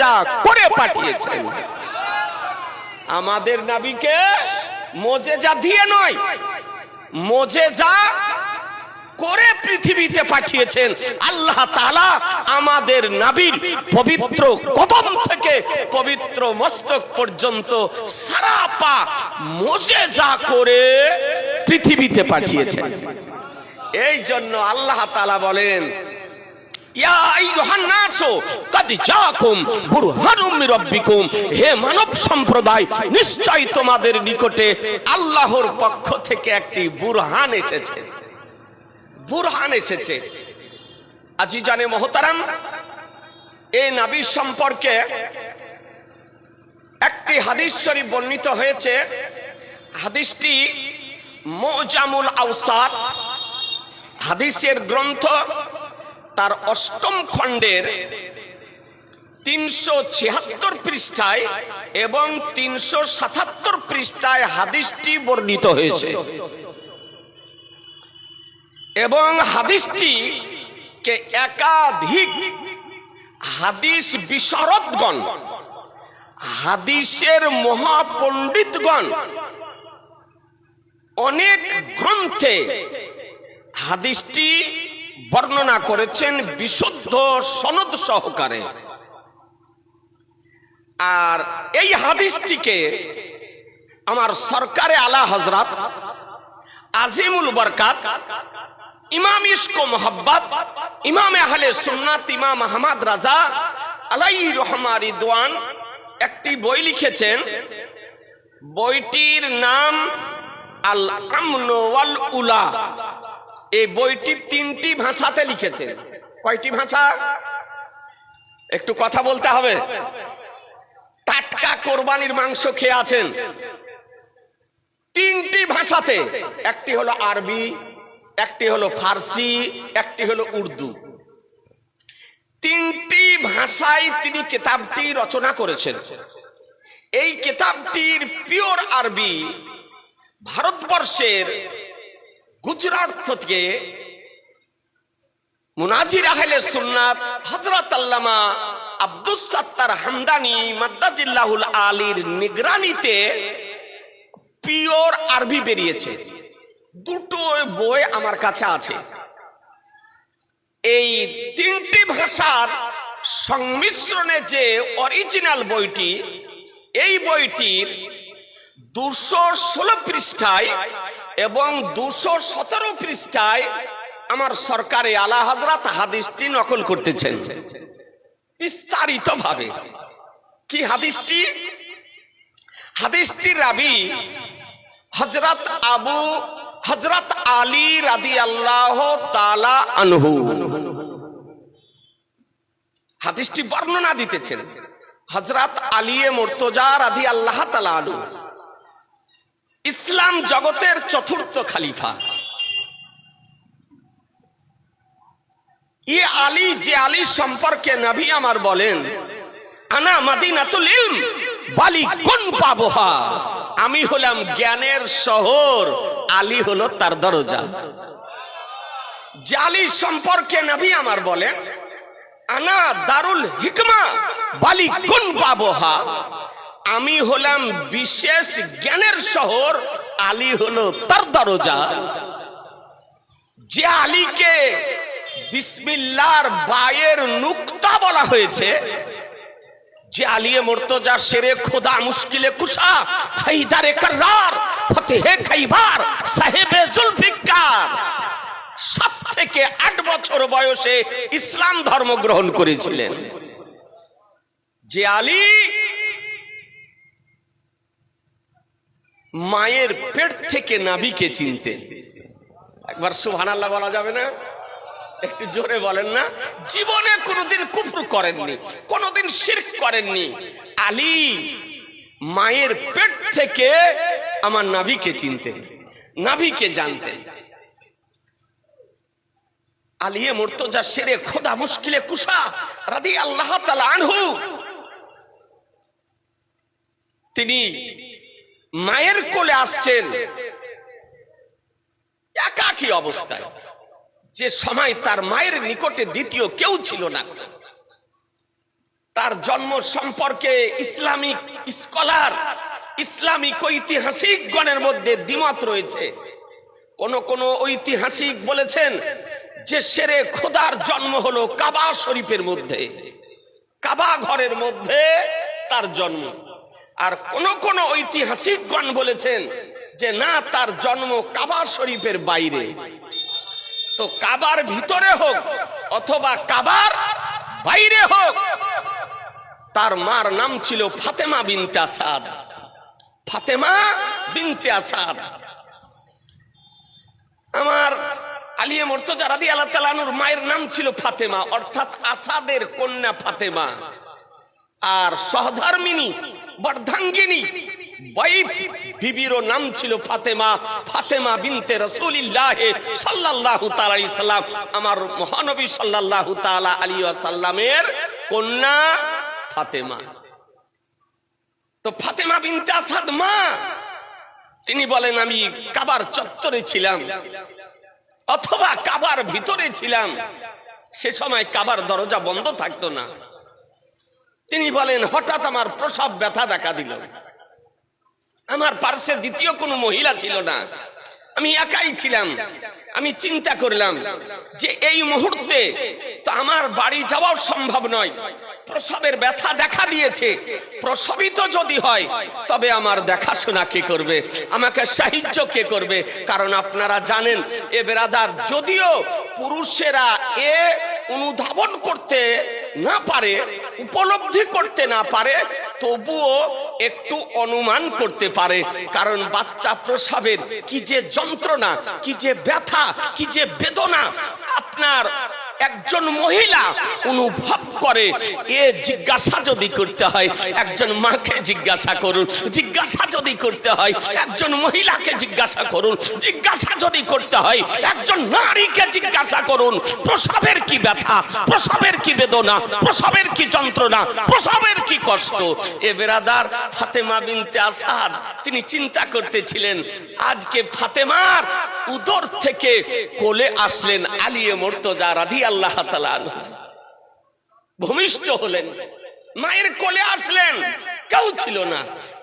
যা করে পাঠিয়েছেন। আমাদের নাবিকে মোজেজা দিয়ে নয়, মোজেজা করে পৃথিবীতে পাঠিয়েছেন। আল্লাহ তাআলা আমাদের নাবির পবিত্র কদম থেকে পবিত্র মস্তক পর্যন্ত সারা পা মজে মোজেজা করে পৃথিবীতে পাঠিয়েছেন। এই জন্য আল্লাহ তাআলা বলেন সম্প্রদায় তোমাদের নিকটে আল্লাহর পক্ষ থেকে একটি বুরহান এসেছে। বুরহান এসেছে। আজি জানে মহতারাম এই নাবী সম্পর্কে একটি হাদিস বর্ণিত হয়েছে। হাদিসটি মোজামুল আউসাদ হাদিসের গ্রন্থ তার অষ্টম খণ্ডের তিনশো ছিয়াত্তর পৃষ্ঠায় এবং তিনশো সাতাত্তর পৃষ্ঠায় হাদিসটি বর্ণিত হয়েছে। এবং হাদিসটি কে একাধিক হাদিস বিশরদগণ, হাদিসের মহাপণ্ডিতগণ অনেক গ্রন্থে হাদিসটি বর্ণনা করেছেন বিশুদ্ধ সনদ সহকারে। আর এই হাদিসটিকে আমার সরকারে আলা হজরত আজিমুল বরকাত, ইমাম ইস্কো মোহাব্বত, ইমাম আহলে সুন্নাত, ইমাম আহমদ রাজা আলাই রহমা রিদওয়ান একটি বই লিখেছেন। বইটির নাম আল আমন ওয়াল উলা এই বইটি তিনটি ভাষাতে লিখেছে। কয়টি ভাষা? একটু কথা বলতে হবে। টাটকা কোরবানির মাংস খেয়ে আছেন। তিনটি ভাষাতে, একটি হলো আরবি, একটি হলো ফার্সি, একটি হলো উর্দু। তিনটি ভাষায় তিনি কিতাবটি রচনা করেছেন। এই কিতাবটির পিওর আরবি ভারতবর্ষের গুজরাট থেকে মুনাজির আহলে সুন্নাত হযরত আল্লামা আব্দুস সাত্তার হামদানি মাদ্দাজিল্লাহুল আলীর নিগরানিতে পিওর আরবি বেরিয়েছে। দুটো বই আমার কাছে আছে। এই তিনটি ভাষার সংমিশ্রণে যে অরিজিনাল বইটি, এই বইটির দুশো ষোলো পৃষ্ঠায় এবং দুশো সতেরো পৃষ্ঠায় আমার সরকারে আলা হাজরাত হাদিসটি নকল করতেছেন। বিস্তারিত ভাবে কি হাদিসটি? হাদিসটি রাবি হজরত আবু হজরত আলী রাদি আল্লাহ তালা আনহু। হাদিসটি বর্ণনা দিতেছেন। হজরত আলিয়ে মোর্তজা রাধি আল্লাহ তালা আনহু। ইসলাম জগতের চতুর্থ খালিফা। ই আলী, যে আলী সম্পর্কে নবী আমার বলেন, আনা মাদিনাতুল ইলম বালি কোন পাবহা আমি হলাম জ্ঞানের শহর, আলী হলো তার দরজা। আলী সম্পর্কে নবী আমার বলেন, আনা দারুল হিকমা বালি কোন পাবহা আমি হলাম বিশেষ জ্ঞানের শহর, আলী হলো তার দরজা। যে আলীকে বিসমিল্লার বায়ের নুক্তা বলা হয়েছে, যে আলিয়ে মোর্তজা সেরে খোদা মুশকিলে কুশা হাইদারে কর্রার, ফতেহে খাইবার, সাহেবে জুলফিকার। সাত থেকে আট বছর বয়সে ইসলাম ধর্ম গ্রহণ করেছিলেন। যে আলী মায়ের পেট থেকে নাবিকে চিনতেন একবার সুহান আল্লাহ বলা যাবে না? একটু জোরে বলেন না? জীবনে কোনোদিন কুফর করেননি, কোনোদিন শিরক করেননি। আলী মায়ের পেট থেকে আমার নাভিকে চিনতেন নাভিকে জানতেন আলিয়ে মোর্তজা সেরে খোদা মুশকিলে কুসা রাদি আল্লাহ আনহু। তিনি মায়ের কোলে আসছেন। একাকী অবস্থায়। যে সময় তার মায়ের নিকটে দ্বিতীয় কেউ ছিল না। তার জন্ম সম্পর্কে ইসলামিক স্কলার, ইসলামিক ঐতিহাসিক গণের মধ্যে দ্বিমত রয়েছে। কোন কোন ঐতিহাসিক বলেছেন যে সেরে খোদার জন্ম হলো কাবা শরীফের মধ্যে। কাবা ঘরের মধ্যে তার জন্ম। আর কোন কোন ঐতিহাসিকগণ বলেছেন যে না, তার জন্ম কাবা শরীফের বাইরে। তো কাবার ভিতরে হোক অথবা কাবার বাইরে হোক, তার মার নাম ছিল ফাতেমা বিনতে আসাদ। ফাতেমা বিনতে আসাদ। আমার আলিয়া মর্তজা রাদি আল্লাহ তালানুর মায়ের নাম ছিল ফাতেমা, অর্থাৎ আসাদের কন্যা ফাতেমা। আর সহধর্মিনী বর্ধাঙ্গিনী। ওয়াইফ বিবিরও নাম ছিল ফাতেমা। ফাতেমা বিনতে রসুলিল্লাহ সাল্লাল্লাহু তাআলা আলাইহি আমার মহানবী সাল্লাল্লাহু তাআলা আলাইহি ওয়াসাল্লামের কন্যা ফাতেমা। তো ফাতেমা বিনতে আসাদ মা। তিনি বলেন, আমি কাবার চত্বরে ছিলাম অথবা কাবার ভিতরে ছিলাম। সে সময় কাবার দরজা বন্ধ থাকতো না। তিনি বলেন, হঠাৎ আমার প্রসব ব্যথা দেখা দিল। আমার পার্শ্বে দ্বিতীয় কোনো মহিলা ছিল না। আমি একাই ছিলাম। আমি চিন্তা করলাম যে এই মুহূর্তে তো আমার বাড়ি যাওয়াও সম্ভব নয়। প্রসবের ব্যথা দেখা দিয়েছে। প্রসবিত যদি হয়, তবে আমার দেখাশোনা কে করবে? আমাকে সাহায্য কে করবে? কারণ আপনারা জানেন, এ বেরাদার, যদিও পুরুষেরা এ অনুধাবন করতে না পারে, উপলব্ধি করতে না পারে, তবুও একটু অনুমান করতে পারে। কারণ বাচ্চা প্রসাবের কি যে যন্ত্রণা, কি যে ব্যথা, কি যে বেদনা, আপনার একজন মহিলা অনুভব করে, এ জিজ্ঞাসা যদি করতে হয়, একজন মাকে জিজ্ঞাসা করুন, জিজ্ঞাসা যদি করতে হয়, একজন মহিলাকে জিজ্ঞাসা করুন, জিজ্ঞাসা যদি করতে হয়, একজন নারীকে জিজ্ঞাসা করুন, প্রসবের কি ব্যথা, প্রসবের কি বেদনা, প্রসবের কি যন্ত্রণা, প্রসবের কি কষ্ট? এ বেরাদার ফাতেমা বিনতে আসাদ, তিনি চিন্তা করতেছিলেন, আজকে ফাতেমার উদর থেকে কোলে আসলেন আলিয়ে মর্তজা রাধি আল্লাহ ভূমিষ্ঠ হলেন। মায়ের কোলে আসলেন। কেউ ছিল না।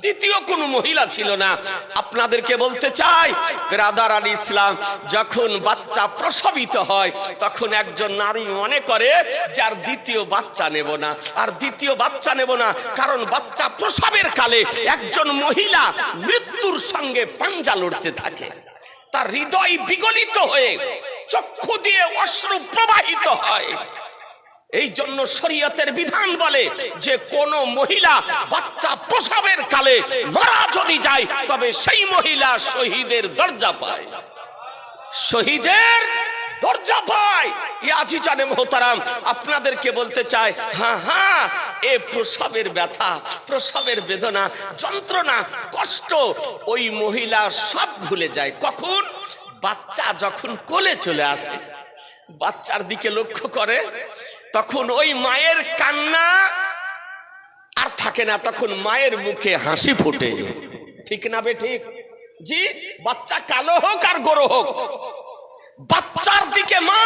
দ্বিতীয় কোন মহিলা ছিল না। আপনাদেরকে বলতে চাই রাদার আলী ইসলাম, যখন বাচ্চা প্রসবিত হয়, তখন একজন নারী মনে করে যে আর দ্বিতীয় বাচ্চা নেব না। আর দ্বিতীয় বাচ্চা নেব না কারণ বাচ্চা প্রসবের কালে একজন মহিলা মৃত্যুর সঙ্গে পাঞ্জা লড়তে থাকে। তার হৃদয় বিগলিত হয়ে চক্ষু দিয়ে অশ্রু প্রবাহিত হয়। এই জন্য শরীয়তের বিধান বলে যে কোন মহিলা বাচ্চা প্রসবের কালে মারা যদি যায়, তবে সেই মহিলা শহীদের দরজা পায়। শহীদের দরজা পায় ইয়াজি জানে মোহতারাম, আপনাদেরকে বলতে চাই হ্যাঁ হ্যাঁ এ প্রসবের ব্যথা, প্রসবের বেদনা, যন্ত্রণা, কষ্ট, ওই মহিলা সব ভুলে যায়। কখন? বাচ্চা যখন কোলে চলে আসে, বাচ্চার দিকে লক্ষ্য করে, তখন ওই মায়ের কান্না আর থাকে না, তখন মায়ের মুখে হাসি ফুটে। ঠিক না বে ঠিক? জি, বাচ্চা কালো হোক আর গরো হোক বাচ্চার দিকে মা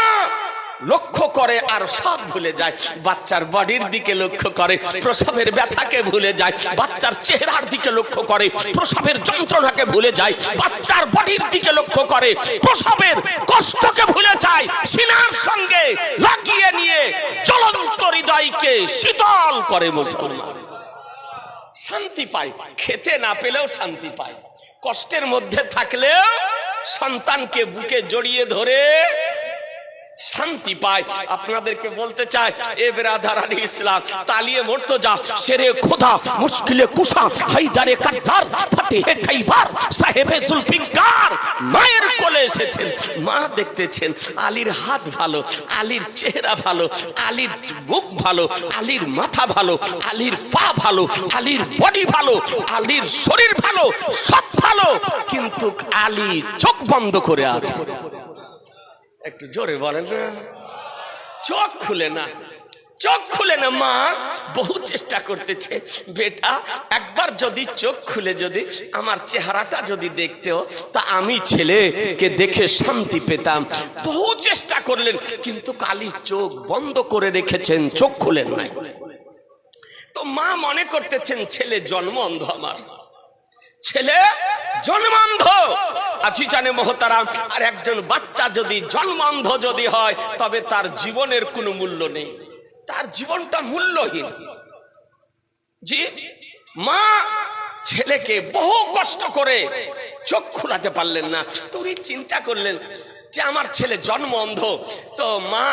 লক্ষ্য করে আর সব ভুলে যায়। বাচ্চার বডির দিকে লক্ষ্য করে, প্রসবের ব্যথাকে ভুলে যায়। বাচ্চার চেহারার দিকে লক্ষ্য করে, প্রসবের যন্ত্রণাকে ভুলে যায়। বাচ্চার বডির দিকে লক্ষ্য করে, প্রসবের কষ্টকে ভুলে যায়। সিনার সঙ্গে লাগিয়ে নিয়ে জ্বলন্ত হৃদয়কে শীতল করে মুসলমান। শান্তি পায়। খেতে না পেলেও শান্তি পায়। কষ্টের মধ্যে থাকলেও সন্তানকে বুকে জড়িয়ে ধরে শান্তি পায়। আপনাদেরকে বলতে চাই, এ বেরাধার আলী ইসলাম, তালিয়ে মরতো যা, সেরে খোদা, মুশকিলে কুশা হাইদারে কাদ্দার ফাতেহে খাইবার সাহেবে জুলফিকার, মায়ের কোলে এসেছেন, মা দেখতেছেন, আলীর হাত ভালো, আলীর চেহারা ভালো, আলীর মুখ ভালো, আলীর মাথা ভালো, আলীর পা ভালো, আলীর বডি ভালো, আলীর শরীর ভালো, সব ভালো, কিন্তু আলী চোখ বন্ধ করে আছে। একটু জোরে বলেন না চোখ খুলে না, চোখ খুলে না, মা। বহু চেষ্টা করতেছে। বেটা, একবার যদি চোখ খুলে যদি আমার চেহারাটা যদি দেখতেও তা আমি ছেলেকে দেখে শান্তি পেতাম। বহু চেষ্টা করলেন, কিন্তু কালী চোখ বন্ধ করে রেখেছেন, চোখ খুলেন নাই। তো মা মনে করতেছেন, ছেলে জন্ম অন্ধ আমার। ছেলে জন্মান্ধ। আছি জানে মহতারাম। আর একজন বাচ্চা যদি জন্মান্ধ যদি হয়, তবে তার জীবনের কোনো মূল্য নেই। তার জীবনটা মূল্যহীন। জি, মা ছেলেকে বহু কষ্ট করে চোখ খোলাতে পারলেন না। তুমি চিন্তা করলেন যে আমার ছেলে জন্ম অন্ধ। তো মা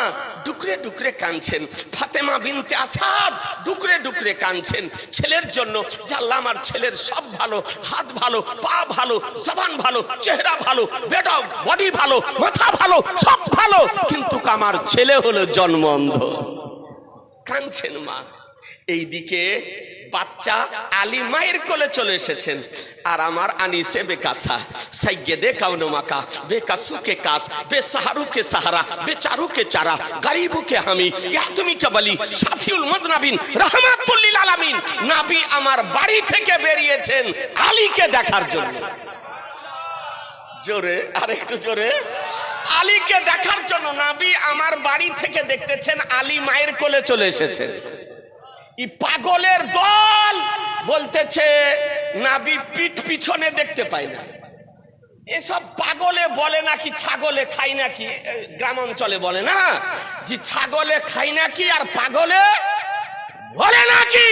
ডুকরে ডুকরে কাঁদছেন। ফাতেমা বিনতে আসাদ ডুকরে ডুকরে কাঁদছেন। ছেলের জন্য যে আল্লাহ আমার ছেলের সব ভালো, হাত ভালো, পা ভালো, জবান ভালো, চেহারা ভালো বেটা বডি ভালো, মাথা ভালো, সব ভালো। কিন্তু আমার ছেলে হলো জন্ম অন্ধ। কাঁদছেন মা। এইদিকে বাচ্চা আলী মায়ের কোলে চলে এসেছেন। আর আমার আনিসে বেকাসা সাইয়ে দে কাউনো মাকা বেকাসু কাস বে সাহারু কে সাহারা বে চারু চারা গরিবু কে হামি ইয়া তুমি বলি, শাফিউল মদনাবিন রহমাতুল্লিল আলামিন। নাবি আমার বাড়ি থেকে বেরিয়েছেন আলীকে দেখার জন্য। জোরে, আর একটু জোরে। আলীকে দেখার জন্য নাবি আমার বাড়ি থেকে দেখতেছেন আলী মায়ের কোলে চলে এসেছেন। পাগলের দল বলতেছে, নাবি পিঠ পিছনে দেখতে পাই না। এসব পাগলে বলে নাকি, ছাগলে খাই নাকি গ্রাম অঞ্চলে বলে না। যে ছাগলে খাই নাকি আর পাগলে বলে নাকি,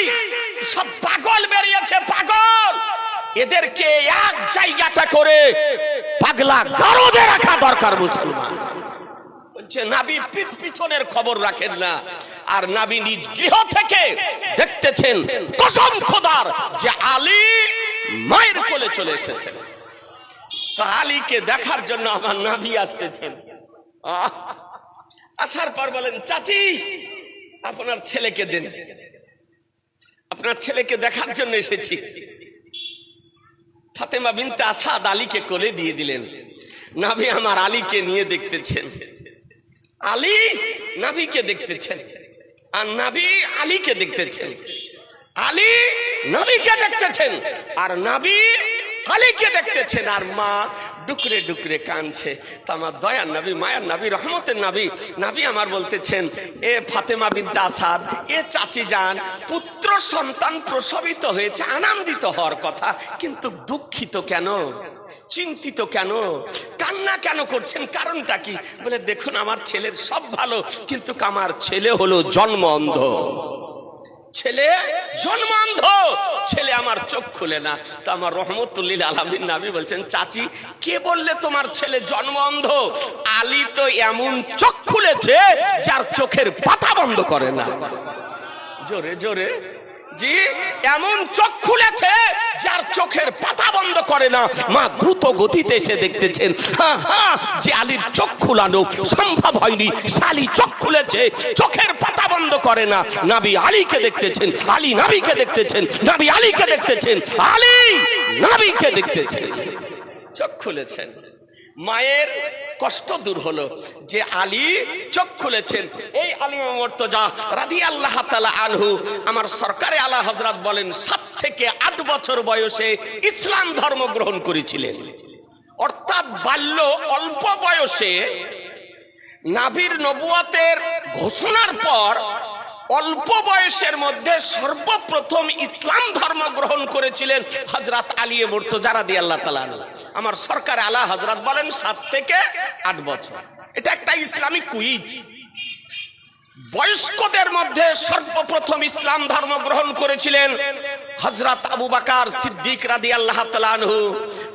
সব পাগল বেরিয়েছে, পাগল। এদেরকে এক জায়গাটা করে পাগলা গারদে রাখা দরকার মুসলমান। বলছে নাবি পিছনের খবর রাখেন না। আর নাবি নিজ থেকে দেখতেছেন খোদার যে মায়ের কোলে চলে এসেছেন। দেখার জন্য আমার নাবি আসতেছেন। আসার পর বলেন, চাচি, আপনার ছেলেকে দেন। আপনার ছেলেকে দেখার জন্য এসেছি। ফাতেমা বিনতে আসাদ আলীকে কোলে দিয়ে দিলেন। নাবি আমার আলীকে নিয়ে দেখতেছেন। আলী নাবিকে দেখতেছেন। আর নাবি আলীকে দেখতেছেন। আলী নবীকে দেখতেছেন। আর নাবি আলীকে দেখতেছেন। আর মা ডুকরে ডুকরে কানছে তা আমার দয়ার নবী, মায়ার নবী, রহমতের নবী। নবী আমার বলতেছেন, এ ফাতেমা বিদ্যা আসাদ এ চাচি যান, পুত্র সন্তান প্রসবিত হয়েছে, আনন্দিত হওয়ার কথা, কিন্তু দুঃখিত কেন? চিন্তিত কেন? কান্না কেন করছেন? কারণটা কি? বলে, দেখুন, আমার ছেলের সব ভালো, কিন্তু আমার ছেলে হলো জন্ম অন্ধ। ছেলে, জন্মান্ধ। ছেলে আমার চোখ খুলে না। তো আমার রহমতুল্লিল আলমিন নাবি বলছেন, চাচি, কে বললে তোমার ছেলে জন্মান্ধ? আলী তো এমন চোখ খুলেছে যার চোখের পাতা বন্ধ করে না। জোরে জোরে। জি, এমন চোখ খুলেছে যার চোখের পাতা বন্ধ করে না। মা দ্রুত গতিতে এসে দেখতেছেন হ্যাঁ হ্যাঁ যে আলীর চোখ খুলানো সম্ভব হয়নি। শালি চোখ খুলেছে, চোখের পাতা বন্ধ করে না। নাবি আলীকে দেখতেছেন, আলী নাবিকে দেখতেছেন, নাবি আলীকে দেখতেছেন, আলী নাবিকে দেখতেছেন। চোখ খুলেছেন। মায়ের কষ্ট দূর হলো। যে আলী চোখ খুলেছেন, এই আলী মর্তজা রাধি আল্লাহ তালা আনহু, আমার সরকারে আলা হজরত বলেন, সাত থেকে আট বছর বয়সে ইসলাম ধর্ম গ্রহণ করেছিলেন। অর্থাৎ বাল্য অল্প বয়সে নাভির নবুয়াতের ঘোষণার পর অল্প বয়সের মধ্যে সর্বপ্রথম ইসলাম ধর্ম গ্রহণ করেছিলেন হজরত আলিয়ে আলী যারা দিয়ে আল্লাহ তালা আমার সরকার আলা হজরত বলেন, সাত থেকে আট বছর। এটা একটা ইসলামিক কুইজ। বয়স্কদের মধ্যে সর্বপ্রথম ইসলাম ধর্ম গ্রহণ করেছিলেন হজরত আবু বাকার সিদ্দিক রাদি আল্লাহ তালানহু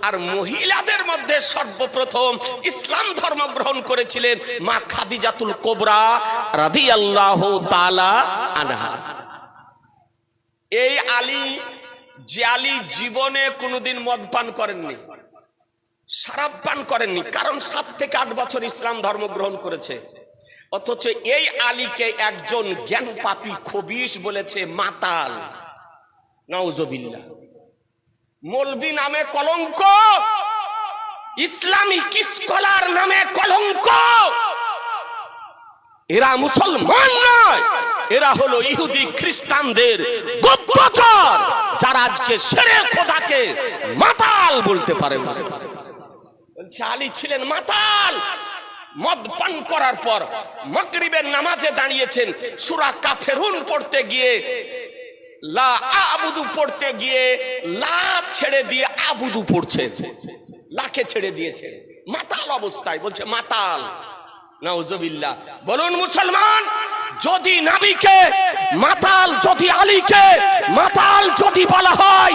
আর মহিলাদের মধ্যে সর্বপ্রথম ইসলাম ধর্ম গ্রহণ করেছিলেন মা খাদিজাতুল কোবরা রাদি আল্লাহ তালা আনহা। এই আলী, যে আলী জীবনে কোনোদিন মদ পান করেননি সারাপ পান করেননি, কারণ সাত থেকে আট বছর ইসলাম ধর্ম গ্রহণ করেছে। অথচ এই আলীকে একজন জ্ঞান পাপি খবিস বলেছে মাতাল। নাউজবিল্লা মলবি নামে কলঙ্ক ইসলামিক স্কলার নামে কলঙ্ক। এরা মুসলমান নয়, এরা হলো ইহুদি খ্রিস্টানদের গুপ্তচর যারা আজকে সেরে খোদাকে মাতাল বলতে পারে। বলছে, আলী ছিলেন মাতাল মদ পান করার পর মগরিবের নামাজে দাঁড়িয়েছেন। সুরা কাফেরুন পড়তে গিয়ে, লা আবুদু পড়তে গিয়ে, লা ছেড়ে দিয়ে আবুদু পড়ছে লাকে ছেড়ে দিয়েছে মাতাল অবস্থায় বলছে, মাতাল। নাউজুবিল্লাহ। বলুন মুসলমান, যদি নাবিকে, মাতাল যদি আলীকে, মাতাল যদি বলা হয়